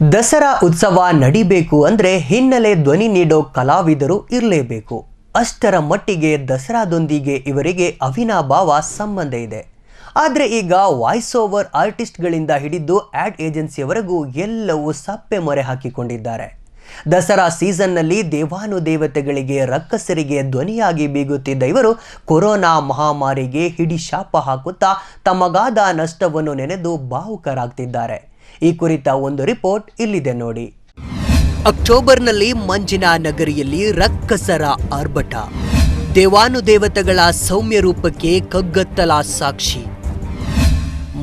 ದಸರಾ ಉತ್ಸವ ನಡಿಬೇಕು ಅಂದರೆ ಹಿನ್ನೆಲೆ ಧ್ವನಿ ನೀಡೋ ಕಲಾವಿದರು ಇರಲೇಬೇಕು. ಅಷ್ಟರ ಮಟ್ಟಿಗೆ ದಸರಾದೊಂದಿಗೆ ಇವರಿಗೆ ಅವಿನಾಭಾವ ಸಂಬಂಧ ಇದೆ. ಆದರೆ ಈಗ ವಾಯ್ಸ್ ಓವರ್ ಆರ್ಟಿಸ್ಟ್ಗಳಿಂದ ಹಿಡಿದು ಆ್ಯಡ್ ಏಜೆನ್ಸಿಯವರೆಗೂ ಎಲ್ಲವೂ ಸಪ್ಪೆ ಮೊರೆ ಹಾಕಿಕೊಂಡಿದ್ದಾರೆ. ದಸರಾ ಸೀಸನ್ನಲ್ಲಿ ದೇವಾನುದೇವತೆಗಳಿಗೆ ರಕ್ಕಸರಿಗೆ ಧ್ವನಿಯಾಗಿ ಬೀಗುತ್ತಿದ್ದ ಇವರು ಕೊರೋನಾ ಮಹಾಮಾರಿಗೆ ಹಿಡಿ ಶಾಪ ಹಾಕುತ್ತಾ ತಮಗಾದ ನಷ್ಟವನ್ನು ನೆನೆದು ಭಾವುಕರಾಗ್ತಿದ್ದಾರೆ. ಈ ಕುರಿತ ಒಂದು ರಿಪೋರ್ಟ್ ಇಲ್ಲಿದೆ ನೋಡಿ. ಅಕ್ಟೋಬರ್ನಲ್ಲಿ ಮಂಜಿನ ನಗರಿಯಲ್ಲಿ ರಕ್ಕಸರ ಆರ್ಭಟ. ದೇವಾನುದೇವತೆಗಳ ಸೌಮ್ಯ ರೂಪಕ್ಕೆ ಕಗ್ಗತ್ತಲ ಸಾಕ್ಷಿ.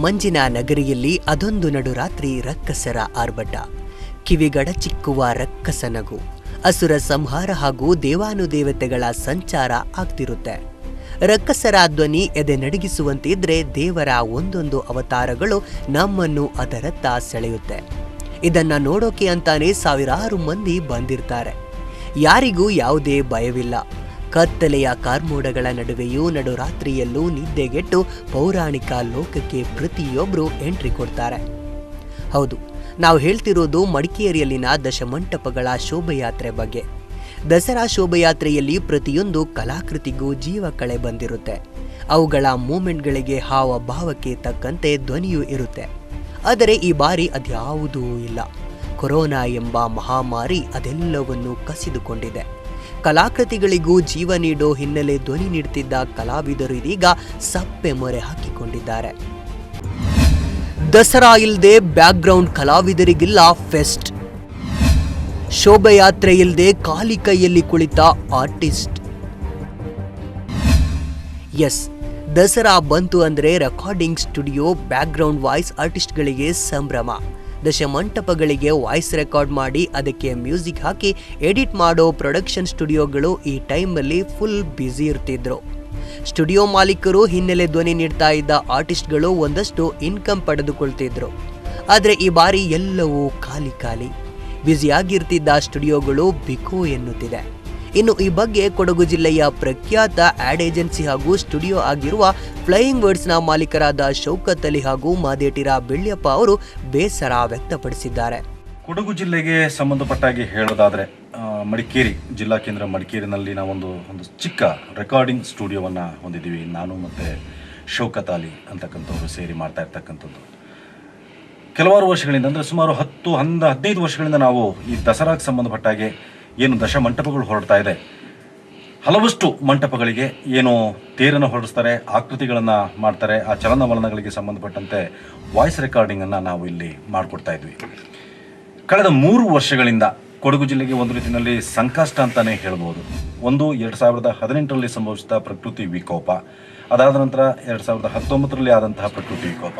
ಮಂಜಿನ ನಗರಿಯಲ್ಲಿ ಅದೊಂದು ನಡುರಾತ್ರಿ ರಕ್ಕಸರ ಆರ್ಭಟ. ಕಿವಿಗಡ ಚಿಕ್ಕುವ ರಕ್ಕಸನಗು ಅಸುರ ಸಂಹಾರ ಹಾಗೂ ದೇವಾನುದೇವತೆಗಳ ಸಂಚಾರ ಆಗ್ತಿರುತ್ತೆ. ರಕ್ಕಸರ ಧ್ವನಿ ಎದೆ ನಡಗಿಸುವಂತಿದ್ರೆ ದೇವರ ಒಂದೊಂದು ಅವತಾರಗಳು ನಮ್ಮನ್ನು ಅದರತ್ತ ಸೆಳೆಯುತ್ತೆ. ಇದನ್ನ ನೋಡೋಕೆ ಅಂತಾನೆ ಸಾವಿರಾರು ಮಂದಿ ಬಂದಿರ್ತಾರೆ. ಯಾರಿಗೂ ಯಾವುದೇ ಭಯವಿಲ್ಲ. ಕತ್ತಲೆಯ ಕಾರ್ಮೋಡಗಳ ನಡುವೆಯೂ ನಡುರಾತ್ರಿಯಲ್ಲೂ ನಿದ್ದೆಗೆಟ್ಟು ಪೌರಾಣಿಕ ಲೋಕಕ್ಕೆ ಪ್ರತಿಯೊಬ್ಬರು ಎಂಟ್ರಿ ಕೊಡ್ತಾರೆ. ಹೌದು, ನಾವು ಹೇಳ್ತಿರೋದು ಮಡಿಕೇರಿಯಲ್ಲಿನ ದಶಮಂಟಪಗಳ ಶೋಭಯಾತ್ರೆ ಬಗ್ಗೆ. ದಸರಾ ಶೋಭಯಾತ್ರೆಯಲ್ಲಿ ಪ್ರತಿಯೊಂದು ಕಲಾಕೃತಿಗೂ ಜೀವ ಕಳೆ ಬಂದಿರುತ್ತೆ. ಅವುಗಳ ಮೂಮೆಂಟ್ಗಳಿಗೆ ಹಾವ ಭಾವಕ್ಕೆ ತಕ್ಕಂತೆ ಧ್ವನಿಯೂ ಇರುತ್ತೆ. ಆದರೆ ಈ ಬಾರಿ ಅದ್ಯಾವುದೂ ಇಲ್ಲ. ಕೊರೋನಾ ಎಂಬ ಮಹಾಮಾರಿ ಅದೆಲ್ಲವನ್ನು ಕಸಿದುಕೊಂಡಿದೆ. ಕಲಾಕೃತಿಗಳಿಗೂ ಜೀವ ನೀಡೋ ಹಿನ್ನೆಲೆ ಧ್ವನಿ ನೀಡುತ್ತಿದ್ದ ಕಲಾವಿದರು ಇದೀಗ ಸಪ್ಪೆ ಮೊರೆ ಹಾಕಿಕೊಂಡಿದ್ದಾರೆ. ದಸರಾ ಇಲ್ಲದೆ ಬ್ಯಾಕ್ಗ್ರೌಂಡ್ ಕಲಾವಿದರಿಗಿಲ್ಲ ಫೆಸ್ಟ್. ಶೋಭಯಾತ್ರೆ ಇಲ್ಲದೆ ಖಾಲಿ ಕೈಯಲ್ಲಿ ಕುಳಿತ ಆರ್ಟಿಸ್ಟ್. ಎಸ್, ದಸರಾ ಬಂತು ಅಂದರೆ ರೆಕಾರ್ಡಿಂಗ್ ಸ್ಟುಡಿಯೋ, ಬ್ಯಾಕ್ಗ್ರೌಂಡ್ ವಾಯ್ಸ್ ಆರ್ಟಿಸ್ಟ್ಗಳಿಗೆ ಸಂಭ್ರಮ. ದಶಮಂಟಪಗಳಿಗೆ ವಾಯ್ಸ್ ರೆಕಾರ್ಡ್ ಮಾಡಿ ಅದಕ್ಕೆ ಮ್ಯೂಸಿಕ್ ಹಾಕಿ ಎಡಿಟ್ ಮಾಡೋ ಪ್ರೊಡಕ್ಷನ್ ಸ್ಟುಡಿಯೋಗಳು ಈ ಟೈಮಲ್ಲಿ ಫುಲ್ ಬ್ಯುಸಿ ಇರ್ತಿದ್ರು. ಸ್ಟುಡಿಯೋ ಮಾಲೀಕರು ಹಿನ್ನೆಲೆ ಧ್ವನಿ ನೀಡ್ತಾ ಇದ್ದ ಆರ್ಟಿಸ್ಟ್ಗಳು ಒಂದಷ್ಟು ಇನ್ಕಮ್ ಪಡೆದುಕೊಳ್ತಿದ್ರು. ಆದರೆ ಈ ಬಾರಿ ಎಲ್ಲವೂ ಖಾಲಿ ಖಾಲಿ. ಬ್ಯುಸಿಯಾಗಿರ್ತಿದ್ದ ಸ್ಟುಡಿಯೋಗಳು ಬಿಕೋ ಎನ್ನುತ್ತಿದೆ. ಇನ್ನು ಈ ಬಗ್ಗೆ ಕೊಡಗು ಜಿಲ್ಲೆಯ ಪ್ರಖ್ಯಾತ ಆಡ್ ಏಜೆನ್ಸಿ ಹಾಗೂ ಸ್ಟುಡಿಯೋ ಆಗಿರುವ ಫ್ಲೈಯಿಂಗ್ ವರ್ಡ್ಸ್ನ ಮಾಲೀಕರಾದ ಶೌಕತ್ ಅಲಿ ಹಾಗೂ ಮಾದೇಟಿರ ಬೆಳ್ಳಿಯಪ್ಪ ಅವರು ಬೇಸರ ವ್ಯಕ್ತಪಡಿಸಿದ್ದಾರೆ. ಕೊಡಗು ಜಿಲ್ಲೆಗೆ ಸಂಬಂಧಪಟ್ಟಾಗಿ ಹೇಳೋದಾದರೆ ಮಡಿಕೇರಿ, ಜಿಲ್ಲಾ ಕೇಂದ್ರ ಮಡಿಕೇರಿನಲ್ಲಿ ನಾವೊಂದು, ಒಂದು ಚಿಕ್ಕ ರೆಕಾರ್ಡಿಂಗ್ ಸ್ಟುಡಿಯೋವನ್ನು ಹೊಂದಿದ್ದೀವಿ. ನಾನು ಮತ್ತು ಶೌಕತ್ ಅಲಿ ಅಂತಕ್ಕಂಥವ್ರು ಸೇರಿ ಮಾಡ್ತಾ ಇರ್ತಕ್ಕಂಥದ್ದು. ಕೆಲವಾರು ವರ್ಷಗಳಿಂದ, ಅಂದರೆ ಸುಮಾರು ಹತ್ತು ಹಂದ ಹದಿನೈದು ವರ್ಷಗಳಿಂದ ನಾವು ಈ ದಸರಾಗೆ ಸಂಬಂಧಪಟ್ಟಾಗೆ ಏನು ದಶ ಮಂಟಪಗಳು ಹೊರಡ್ತಾ ಇದೆ. ಹಲವಷ್ಟು ಮಂಟಪಗಳಿಗೆ ಏನು ತೇರನ್ನು ಹೊರಡಿಸ್ತಾರೆ, ಆಕೃತಿಗಳನ್ನು ಮಾಡ್ತಾರೆ, ಆ ಚಲನವಲನಗಳಿಗೆ ಸಂಬಂಧಪಟ್ಟಂತೆ ವಾಯ್ಸ್ ರೆಕಾರ್ಡಿಂಗನ್ನು ನಾವು ಇಲ್ಲಿ ಮಾಡಿಕೊಡ್ತಾ ಇದ್ವಿ. ಕಳೆದ ಮೂರು ವರ್ಷಗಳಿಂದ ಕೊಡಗು ಜಿಲ್ಲೆಗೆ ಒಂದು ರೀತಿಯಲ್ಲಿ ಸಂಕಷ್ಟ ಅಂತಲೇ ಹೇಳ್ಬೋದು. ಒಂದು, ಎರಡು ಸಾವಿರದ ಹದಿನೆಂಟರಲ್ಲಿ ಸಂಭವಿಸಿದ ಪ್ರಕೃತಿ ವಿಕೋಪ, ಅದಾದ ನಂತರ ಎರಡು ಸಾವಿರದ ಹತ್ತೊಂಬತ್ತರಲ್ಲಿ ಆದಂತಹ ಪ್ರಕೃತಿ ವಿಕೋಪ.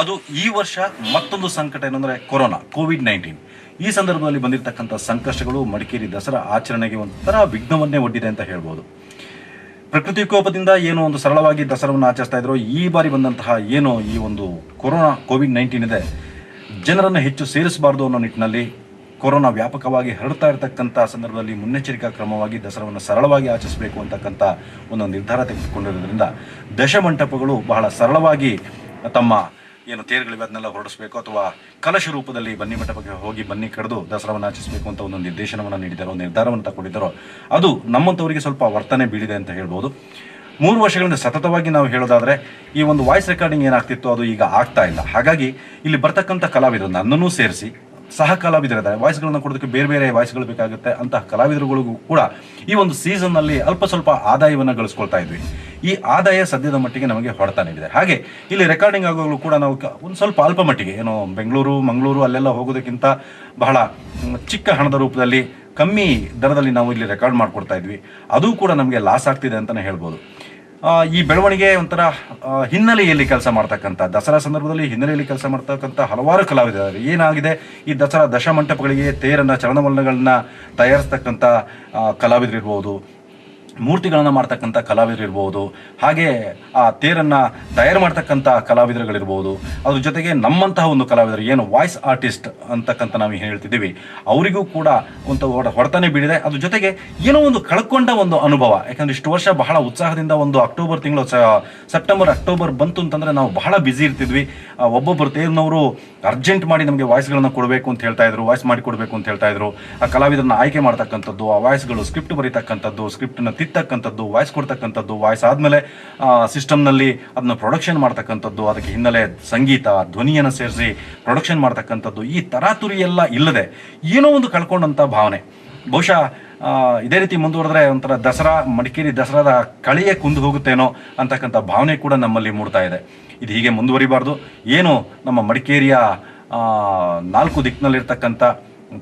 ಅದು ಈ ವರ್ಷ ಮತ್ತೊಂದು ಸಂಕಟ ಏನಂದ್ರೆ ಕೊರೋನಾ, ಕೋವಿಡ್ ನೈನ್ಟೀನ್. ಈ ಸಂದರ್ಭದಲ್ಲಿ ಬಂದಿರತಕ್ಕಂಥ ಸಂಕಷ್ಟಗಳು ಮಡಿಕೇರಿ ದಸರಾ ಆಚರಣೆಗೆ ಒಂಥರ ವಿಘ್ನವನ್ನೇ ಒಡ್ಡಿದೆ ಅಂತ ಹೇಳ್ಬೋದು. ಪ್ರಕೃತಿ ಕೋಪದಿಂದ ಏನು ಒಂದು ಸರಳವಾಗಿ ದಸರಾವನ್ನು ಆಚರಿಸ್ತಾ ಇದ್ರು. ಈ ಬಾರಿ ಬಂದಂತಹ ಏನು ಈ ಒಂದು ಕೊರೋನಾ, ಕೋವಿಡ್ ನೈನ್ಟೀನ್ ಇದೆ. ಜನರನ್ನು ಹೆಚ್ಚು ಸೇರಿಸಬಾರ್ದು ಅನ್ನೋ ನಿಟ್ಟಿನಲ್ಲಿ ಕೊರೋನಾ ವ್ಯಾಪಕವಾಗಿ ಹರಡ್ತಾ ಇರತಕ್ಕಂಥ ಸಂದರ್ಭದಲ್ಲಿ ಮುನ್ನೆಚ್ಚರಿಕಾ ಕ್ರಮವಾಗಿ ದಸರಾವನ್ನು ಸರಳವಾಗಿ ಆಚರಿಸಬೇಕು ಅಂತಕ್ಕಂಥ ಒಂದು ನಿರ್ಧಾರ ತೆಗೆದುಕೊಂಡಿರೋದ್ರಿಂದ ದಶಮಂಟಪಗಳು ಬಹಳ ಸರಳವಾಗಿ ತಮ್ಮ ಏನು ತೇರುಗಳಿವೆ, ಅದನ್ನೆಲ್ಲ ಹೊರಡಿಸಬೇಕು ಅಥವಾ ಕಲಶ ರೂಪದಲ್ಲಿ ಬನ್ನಿ ಮಂಟಪಕ್ಕೆ ಹೋಗಿ ಬನ್ನಿ ಕಡಿದು ದಸರಾವನ್ನು ಆಚರಿಸಬೇಕು ಅಂತ ಒಂದು ನಿರ್ದೇಶನವನ್ನು ನೀಡಿದ್ದಾರೋ, ನಿರ್ಧಾರವನ್ನು ತಗೊಂಡಿದ್ದಾರೋ, ಅದು ನಮ್ಮಂಥವರಿಗೆ ಸ್ವಲ್ಪ ವರ್ತನೆ ಬೀಳಿದೆ ಅಂತ ಹೇಳ್ಬೋದು. ಮೂರು ವರ್ಷಗಳಿಂದ ಸತತವಾಗಿ ನಾವು ಹೇಳೋದಾದರೆ, ಈ ಒಂದು ವಾಯ್ಸ್ ರೆಕಾರ್ಡಿಂಗ್ ಏನಾಗ್ತಿತ್ತು ಅದು ಈಗ ಆಗ್ತಾ ಇಲ್ಲ. ಹಾಗಾಗಿ ಇಲ್ಲಿ ಬರ್ತಕ್ಕಂಥ ಕಲಾವಿದರು ನನ್ನನ್ನು ಸೇರಿಸಿ ಸಹ ಕಲಾವಿದರಿದ್ದಾರೆ. ವಾಯ್ಸ್ಗಳನ್ನ ಕೊಡೋದಕ್ಕೆ ಬೇರೆ ಬೇರೆ ವಾಯ್ಸ್ಗಳು ಬೇಕಾಗುತ್ತೆ ಅಂತ ಕಲಾವಿದರುಗಳಿಗೂ ಕೂಡ ಈ ಒಂದು ಸೀಸನ್ನಲ್ಲಿ ಅಲ್ಪ ಸ್ವಲ್ಪ ಆದಾಯವನ್ನು ಗಳಿಸ್ಕೊಳ್ತಾ ಇದ್ವಿ. ಈ ಆದಾಯ ಸದ್ಯದ ಮಟ್ಟಿಗೆ ನಮಗೆ ಹೊಡೆತ ನೀಡಿದೆ. ಹಾಗೆ ಇಲ್ಲಿ ರೆಕಾರ್ಡಿಂಗ್ ಆಗೋಗಳು ಕೂಡ ನಾವು ಒಂದು ಸ್ವಲ್ಪ ಅಲ್ಪ ಮಟ್ಟಿಗೆ, ಏನೋ ಬೆಂಗಳೂರು, ಮಂಗಳೂರು ಅಲ್ಲೆಲ್ಲ ಹೋಗೋದಕ್ಕಿಂತ ಬಹಳ ಚಿಕ್ಕ ಹಣದ ರೂಪದಲ್ಲಿ ಕಮ್ಮಿ ದರದಲ್ಲಿ ನಾವು ಇಲ್ಲಿ ರೆಕಾರ್ಡ್ ಮಾಡ್ಕೊಡ್ತಾ ಇದ್ವಿ. ಅದು ಕೂಡ ನಮಗೆ ಲಾಸ್ ಆಗ್ತಿದೆ ಅಂತಲೇ ಹೇಳ್ಬೋದು. ಈ ಬೆಳವಣಿಗೆ ಒಂಥರ ಹಿನ್ನೆಲೆಯಲ್ಲಿ ಕೆಲಸ ಮಾಡ್ತಕ್ಕಂಥ, ದಸರಾ ಸಂದರ್ಭದಲ್ಲಿ ಹಿನ್ನೆಲೆಯಲ್ಲಿ ಕೆಲಸ ಮಾಡ್ತಕ್ಕಂಥ ಹಲವಾರು ಕಲಾವಿದರು ಏನಾಗಿದೆ? ಈ ದಸರಾ ದಶಮಂಟಪಗಳಿಗೆ ತೇರನ್ನು ಚಲನವಲನಗಳನ್ನ ತಯಾರಿಸ್ತಕ್ಕಂಥ ಕಲಾವಿದರಿರ್ಬೋದು ಮೂರ್ತಿಗಳನ್ನು ಮಾಡ್ತಕ್ಕಂಥ ಕಲಾವಿದರು ಇರ್ಬೋದು, ಹಾಗೆ ಆ ತೇರನ್ನು ತಯಾರು ಮಾಡ್ತಕ್ಕಂಥ ಕಲಾವಿದರುಗಳಿರ್ಬೋದು, ಅದ್ರ ಜೊತೆಗೆ ನಮ್ಮಂತಹ ಒಂದು ಕಲಾವಿದರು, ಏನು ವಾಯ್ಸ್ ಆರ್ಟಿಸ್ಟ್ ಅಂತಕ್ಕಂಥ ನಾವು ಹೇಳ್ತಿದ್ದೀವಿ, ಅವರಿಗೂ ಕೂಡ ಒಂದು ಹೊಡೆತನೆ ಬೀಳಿದೆ ಅದ್ರ ಜೊತೆಗೆ ಏನೋ ಒಂದು ಕಳ್ಕೊಂಡ ಒಂದು ಅನುಭವ, ಯಾಕಂದ್ರೆ ಇಷ್ಟು ವರ್ಷ ಬಹಳ ಉತ್ಸಾಹದಿಂದ ಒಂದು ಅಕ್ಟೋಬರ್ ತಿಂಗಳು ಸೆಪ್ಟೆಂಬರ್, ಅಕ್ಟೋಬರ್ ಬಂತು ಅಂತಂದ್ರೆ ನಾವು ಬಹಳ ಬ್ಯುಸಿ ಇರ್ತಿದ್ವಿ. ಒಬ್ಬೊಬ್ಬರು ತೇರಿನವರು ಅರ್ಜೆಂಟ್ ಮಾಡಿ ನಮಗೆ ವಾಯ್ಸ್ಗಳನ್ನು ಕೊಡಬೇಕು ಅಂತ ಹೇಳ್ತಾ ಇದ್ರು ವಾಯ್ಸ್ ಮಾಡಿ ಕೊಡಬೇಕು ಅಂತ ಹೇಳ್ತಾ ಇದ್ರು. ಆ ಕಲಾವಿದರನ್ನ ಆಯ್ಕೆ ಮಾಡ್ತಕ್ಕಂಥದ್ದು, ಆ ವಾಯ್ಸ್ಗಳು ಸ್ಕ್ರಿಪ್ಟ್ ಬರೀತಕ್ಕಂಥದ್ದು ಸ್ಕ್ರಿಪ್ಟ್ನ ತಿತ್ತಕ್ಕಂಥದ್ದು ವಾಯ್ಸ್ ಕೊಡ್ತಕ್ಕಂಥದ್ದು ವಾಯ್ಸ್ ಆದಮೇಲೆ ಸಿಸ್ಟಮ್ನಲ್ಲಿ ಅದನ್ನ ಪ್ರೊಡಕ್ಷನ್ ಮಾಡ್ತಕ್ಕಂಥದ್ದು, ಅದಕ್ಕೆ ಹಿನ್ನೆಲೆ ಸಂಗೀತ, ಧ್ವನಿಯನ್ನು ಸೇರಿಸಿ ಪ್ರೊಡಕ್ಷನ್ ಮಾಡ್ತಕ್ಕಂಥದ್ದು, ಈ ತರಾತುರಿ ಎಲ್ಲ ಇಲ್ಲದೆ ಏನೋ ಒಂದು ಕಳ್ಕೊಂಡಂಥ ಭಾವನೆ. ಬಹುಶಃ ಇದೇ ರೀತಿ ಮುಂದುವರೆದ್ರೆ ಒಂಥರ ದಸರಾ, ಮಡಿಕೇರಿ ದಸರಾದ ಕಳೆಯೇ ಕುಂದು ಹೋಗುತ್ತೇನೋ ಅಂತಕ್ಕಂಥ ಭಾವನೆ ಕೂಡ ನಮ್ಮಲ್ಲಿ ಮೂಡ್ತಾ ಇದೆ. ಇದು ಹೀಗೆ ಮುಂದುವರಿಬಾರ್ದು. ಏನು ನಮ್ಮ ಮಡಿಕೇರಿಯ ನಾಲ್ಕು ದಿಕ್ಕಿನಲ್ಲಿರ್ತಕ್ಕಂಥ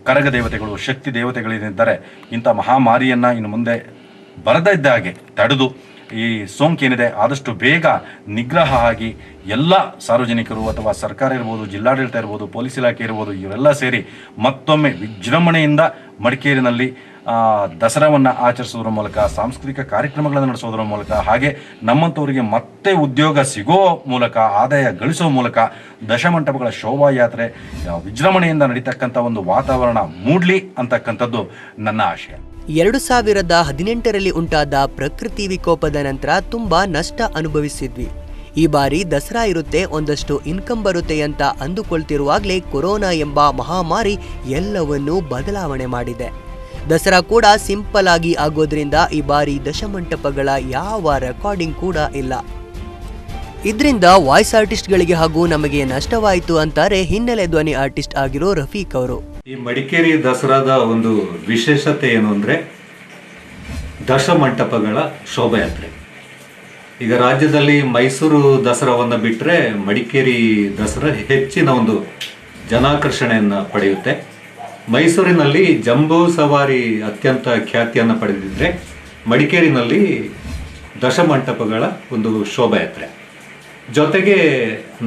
ಕರಗ ದೇವತೆಗಳು ಶಕ್ತಿ ದೇವತೆಗಳೇನಿದ್ದಾರೆ ಇಂಥ ಮಹಾಮಾರಿಯನ್ನು ಇನ್ನು ಮುಂದೆ ಬರದೇ ಇದ್ದ ಹಾಗೆ ತಡೆದು ಈ ಸೋಂಕೇನಿದೆ ಆದಷ್ಟು ಬೇಗ ನಿಗ್ರಹ ಆಗಿ ಎಲ್ಲ ಸಾರ್ವಜನಿಕರು ಅಥವಾ ಸರ್ಕಾರ ಇರ್ಬೋದು, ಜಿಲ್ಲಾಡಳಿತ ಇರ್ಬೋದು, ಪೊಲೀಸ್ ಇಲಾಖೆ ಇರ್ಬೋದು, ಇವರೆಲ್ಲ ಸೇರಿ ಮತ್ತೊಮ್ಮೆ ವಿಜೃಂಭಣೆಯಿಂದ ಮಡಿಕೇರಿನಲ್ಲಿ ದಸರಾವನ್ನು ಆಚರಿಸೋದ್ರ ಮೂಲಕ, ಸಾಂಸ್ಕೃತಿಕ ಕಾರ್ಯಕ್ರಮಗಳನ್ನು ನಡೆಸೋದ್ರ ಮೂಲಕ, ಹಾಗೆ ನಮ್ಮಂಥವರಿಗೆ ಮತ್ತೆ ಉದ್ಯೋಗ ಸಿಗೋ ಮೂಲಕ, ಆದಾಯ ಗಳಿಸೋ ಮೂಲಕ ದಶಮಂಟಪಗಳ ಶೋಭಾಯಾತ್ರೆ ವಿಜೃಂಭಣೆಯಿಂದ ನಡೀತಕ್ಕಂಥ ಒಂದು ವಾತಾವರಣ ಮೂಡಲಿ ಅಂತಕ್ಕಂಥದ್ದು ನನ್ನ ಆಶಯ. ಎರಡು ಸಾವಿರದ ಹದಿನೆಂಟರಲ್ಲಿ ಉಂಟಾದ ಪ್ರಕೃತಿ ವಿಕೋಪದ ನಂತರ ತುಂಬಾ ನಷ್ಟ ಅನುಭವಿಸಿದ್ವಿ. ಈ ಬಾರಿ ದಸರಾ ಇರುತ್ತೆ, ಒಂದಷ್ಟು ಇನ್ಕಮ್ ಬರುತ್ತೆ ಅಂತ ಅಂದುಕೊಳ್ತಿರುವಾಗಲೇ ಕೊರೋನಾ ಎಂಬ ಮಹಾಮಾರಿ ಎಲ್ಲವನ್ನೂ ಬದಲಾವಣೆ ಮಾಡಿದೆ. ದಸರಾ ಕೂಡ ಸಿಂಪಲ್ ಆಗಿ ಆಗೋದ್ರಿಂದ ಈ ಬಾರಿ ದಶಮಂಟಪಗಳ ಯಾವ ರೆಕಾರ್ಡಿಂಗ್ ಕೂಡ ಇಲ್ಲ. ಇದರಿಂದ ವಾಯ್ಸ್ ಆರ್ಟಿಸ್ಟ್ಗಳಿಗೆ ಹಾಗೂ ನಮಗೆ ನಷ್ಟವಾಯಿತು ಅಂತಾರೆ ಹಿನ್ನೆಲೆ ಧ್ವನಿ ಆರ್ಟಿಸ್ಟ್ ಆಗಿರೋ ರಫೀಕ್ ಅವರು. ಈ ಮಡಿಕೇರಿ ದಸರಾದ ಒಂದು ವಿಶೇಷತೆ ಏನು ಅಂದರೆ ದಶಮಂಟಪಗಳ ಶೋಭಾಯಾತ್ರೆ. ಈಗ ರಾಜ್ಯದಲ್ಲಿ ಮೈಸೂರು ದಸರಾವನ್ನು ಬಿಟ್ಟರೆ ಮಡಿಕೇರಿ ದಸರಾ ಹೆಚ್ಚಿನ ಒಂದು ಜನಾಕರ್ಷಣೆಯನ್ನು ಪಡೆಯುತ್ತೆ. ಮೈಸೂರಿನಲ್ಲಿ ಜಂಬೂ ಸವಾರಿ ಅತ್ಯಂತ ಖ್ಯಾತಿಯನ್ನು ಪಡೆದಿದ್ದರೆ ಮಡಿಕೇರಿನಲ್ಲಿ ದಶಮಂಟಪಗಳ ಒಂದು ಶೋಭಾಯಾತ್ರೆ. ಜೊತೆಗೆ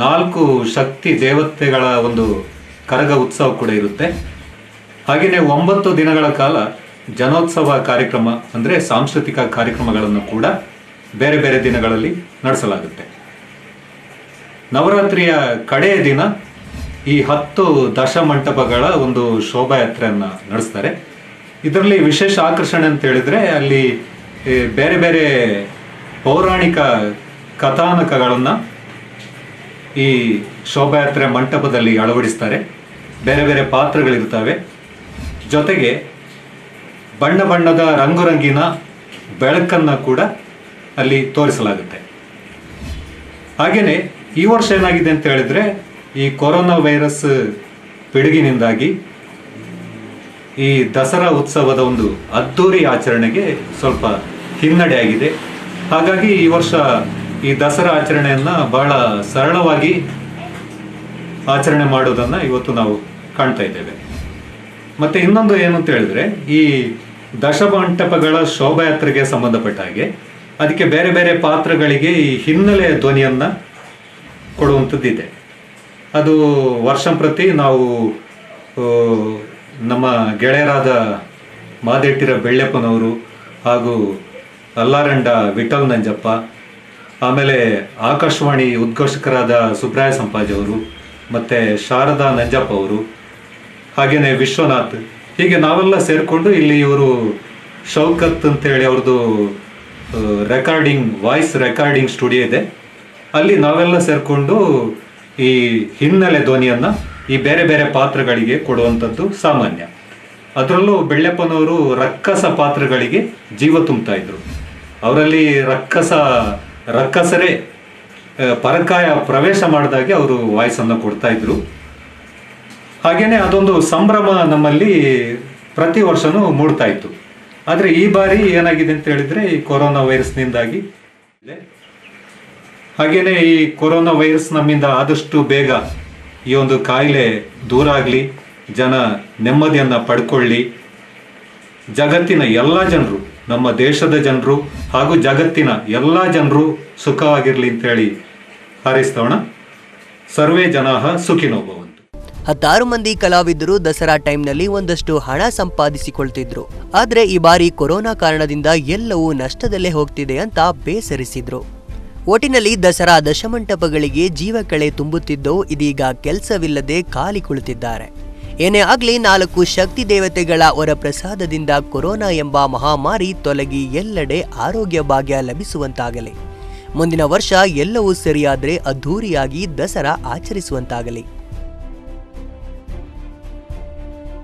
ನಾಲ್ಕು ಶಕ್ತಿ ದೇವತೆಗಳ ಒಂದು ಕರಗ ಉತ್ಸವ ಕೂಡ ಇರುತ್ತೆ. ಹಾಗೆಯೇ ಒಂಬತ್ತು ದಿನಗಳ ಕಾಲ ಜನೋತ್ಸವ ಕಾರ್ಯಕ್ರಮ, ಅಂದರೆ ಸಾಂಸ್ಕೃತಿಕ ಕಾರ್ಯಕ್ರಮಗಳನ್ನು ಕೂಡ ಬೇರೆ ಬೇರೆ ದಿನಗಳಲ್ಲಿ ನಡೆಸಲಾಗುತ್ತೆ. ನವರಾತ್ರಿಯ ಕಡೆಯ ದಿನ ಈ ಹತ್ತು ದಶಮಂಟಪಗಳ ಒಂದು ಶೋಭಾಯಾತ್ರೆಯನ್ನು ನಡೆಸ್ತಾರೆ. ಇದರಲ್ಲಿ ವಿಶೇಷ ಆಕರ್ಷಣೆ ಅಂತ ಹೇಳಿದರೆ ಅಲ್ಲಿ ಬೇರೆ ಬೇರೆ ಪೌರಾಣಿಕ ಕಥಾನಕಗಳನ್ನು ಈ ಶೋಭಾಯಾತ್ರೆ ಮಂಟಪದಲ್ಲಿ ಅಳವಡಿಸ್ತಾರೆ. ಬೇರೆ ಬೇರೆ ಪಾತ್ರಗಳಿರ್ತವೆ. ಜೊತೆಗೆ ಬಣ್ಣ ಬಣ್ಣದ ರಂಗುರಂಗಿನ ಬೆಳಕನ್ನು ಕೂಡ ಅಲ್ಲಿ ತೋರಿಸಲಾಗುತ್ತೆ. ಹಾಗೆಯೇ ಈ ವರ್ಷ ಏನಾಗಿದೆ ಅಂತ ಹೇಳಿದ್ರೆ ಈ ಕೊರೋನಾ ವೈರಸ್ ಪಿಡುಗಿನಿಂದಾಗಿ ಈ ದಸರಾ ಉತ್ಸವದ ಒಂದು ಅದ್ದೂರಿ ಆಚರಣೆಗೆ ಸ್ವಲ್ಪ ಹಿನ್ನಡೆ ಆಗಿದೆ. ಹಾಗಾಗಿ ಈ ವರ್ಷ ಈ ದಸರಾ ಆಚರಣೆಯನ್ನು ಬಹಳ ಸರಳವಾಗಿ ಆಚರಣೆ ಮಾಡೋದನ್ನು ಇವತ್ತು ನಾವು ಕಾಣ್ತಾ ಇದ್ದೇವೆ. ಮತ್ತೆ ಇನ್ನೊಂದು ಏನು ಅಂತ ಹೇಳಿದ್ರೆ, ಈ ದಶಮಂಟಪಗಳ ಶೋಭಾಯಾತ್ರೆಗೆ ಸಂಬಂಧಪಟ್ಟ ಹಾಗೆ, ಅದಕ್ಕೆ ಬೇರೆ ಬೇರೆ ಪಾತ್ರಗಳಿಗೆ ಈ ಹಿನ್ನೆಲೆ ಧ್ವನಿಯನ್ನ ಕೊಡುವಂಥದ್ದಿದೆ. ಅದು ವರ್ಷ ಪ್ರತಿ ನಾವು ನಮ್ಮ ಗೆಳೆಯರಾದ ಮಾದೆಟ್ಟಿರ ಬೆಳ್ಳೆಪ್ಪನವರು ಹಾಗೂ ಅಲ್ಲಾರಂಡ ವಿಠಲ್ ನಂಜಪ್ಪ, ಆಮೇಲೆ ಆಕಾಶವಾಣಿ ಉದ್ಘೋಷಕರಾದ ಸುಬ್ರಾಯ ಸಂಪಾಜ್ ಅವರು, ಮತ್ತು ಶಾರದಾ ನಂಜಪ್ಪ ಅವರು ಹಾಗೆಯೇ ವಿಶ್ವನಾಥ್. ಹೀಗೆ ನಾವೆಲ್ಲ ಸೇರಿಕೊಂಡು ಇಲ್ಲಿ ಇವರು ಶೌಕತ್ ಅಂತ ಹೇಳಿ ಅವ್ರದ್ದು ರೆಕಾರ್ಡಿಂಗ್ ವಾಯ್ಸ್ ರೆಕಾರ್ಡಿಂಗ್ ಸ್ಟುಡಿಯೋ ಇದೆ. ಅಲ್ಲಿ ನಾವೆಲ್ಲ ಸೇರಿಕೊಂಡು ಈ ಹಿನ್ನೆಲೆ ಧ್ವನಿಯನ್ನು ಈ ಬೇರೆ ಬೇರೆ ಪಾತ್ರಗಳಿಗೆ ಕೊಡುವಂಥದ್ದು ಸಾಮಾನ್ಯ. ಅದರಲ್ಲೂ ಬೆಳ್ಳೆಪ್ಪನವರು ರಕ್ಕಸ ಪಾತ್ರಗಳಿಗೆ ಜೀವ ತುಂಬ್ತಾ ಇದ್ರು. ಅವರಲ್ಲಿ ರಕ್ಕಸ, ರಕ್ಕಸರೇ ಪರಕಾಯ ಪ್ರವೇಶ ಮಾಡಿದಾಗೆ ಅವರು ವಾಯ್ಸನ್ನು ಕೊಡ್ತಾ ಇದ್ರು. ಹಾಗೇನೆ ಅದೊಂದು ಸಂಭ್ರಮ ನಮ್ಮಲ್ಲಿ ಪ್ರತಿ ವರ್ಷನೂ ಮೂಡ್ತಾ ಇತ್ತು. ಆದರೆ ಈ ಬಾರಿ ಏನಾಗಿದೆ ಅಂತ ಹೇಳಿದ್ರೆ ಈ ಕೊರೋನಾ ವೈರಸ್ನಿಂದಾಗಿ. ಹಾಗೆಯೇ ಈ ಕೊರೋನಾ ವೈರಸ್ ನಮ್ಮಿಂದ ಆದಷ್ಟು ಬೇಗ ಈ ಒಂದು ಕಾಯಿಲೆ ದೂರ ಆಗಲಿ, ಜನ ನೆಮ್ಮದಿಯನ್ನು ಪಡ್ಕೊಳ್ಳಿ. ಜಗತ್ತಿನ ಎಲ್ಲ ಜನರು, ನಮ್ಮ ದೇಶದ ಜನರು ಹಾಗೂ ಜಗತ್ತಿನ ಎಲ್ಲ ಜನರು ಸುಖವಾಗಿರಲಿ ಅಂತೇಳಿ ಹಾರೈಸ್ತೋಣ ಸರ್ವೇ ಜನಾಹ ಸುಖಿನೋಭವ ಹತ್ತಾರು ಮಂದಿ ಕಲಾವಿದರು ದಸರಾ ಟೈಮ್ನಲ್ಲಿ ಒಂದಷ್ಟು ಹಣ ಸಂಪಾದಿಸಿಕೊಳ್ತಿದ್ರು. ಆದರೆ ಈ ಬಾರಿ ಕೊರೋನಾ ಕಾರಣದಿಂದ ಎಲ್ಲವೂ ನಷ್ಟದಲ್ಲೇ ಹೋಗ್ತಿದೆ ಅಂತ ಬೇಸರಿಸಿದ್ರು. ಒಟ್ಟಿನಲ್ಲಿ ದಸರಾ ದಶಮಂಟಪಗಳಿಗೆ ಜೀವಕಳೆ ತುಂಬುತ್ತಿದ್ದೋ ಇದೀಗ ಕೆಲಸವಿಲ್ಲದೆ ಖಾಲಿ ಕುಳಿತಿದ್ದಾರೆ. ಏನೇ ಆಗಲಿ ನಾಲ್ಕು ಶಕ್ತಿ ದೇವತೆಗಳ ವರಪ್ರಸಾದದಿಂದ ಕೊರೋನಾ ಎಂಬ ಮಹಾಮಾರಿ ತೊಲಗಿ ಎಲ್ಲೆಡೆ ಆರೋಗ್ಯ ಭಾಗ್ಯ ಲಭಿಸುವಂತಾಗಲಿ. ಮುಂದಿನ ವರ್ಷ ಎಲ್ಲವೂ ಸರಿಯಾದರೆ ಅದ್ಧೂರಿಯಾಗಿ ದಸರಾ ಆಚರಿಸುವಂತಾಗಲಿ.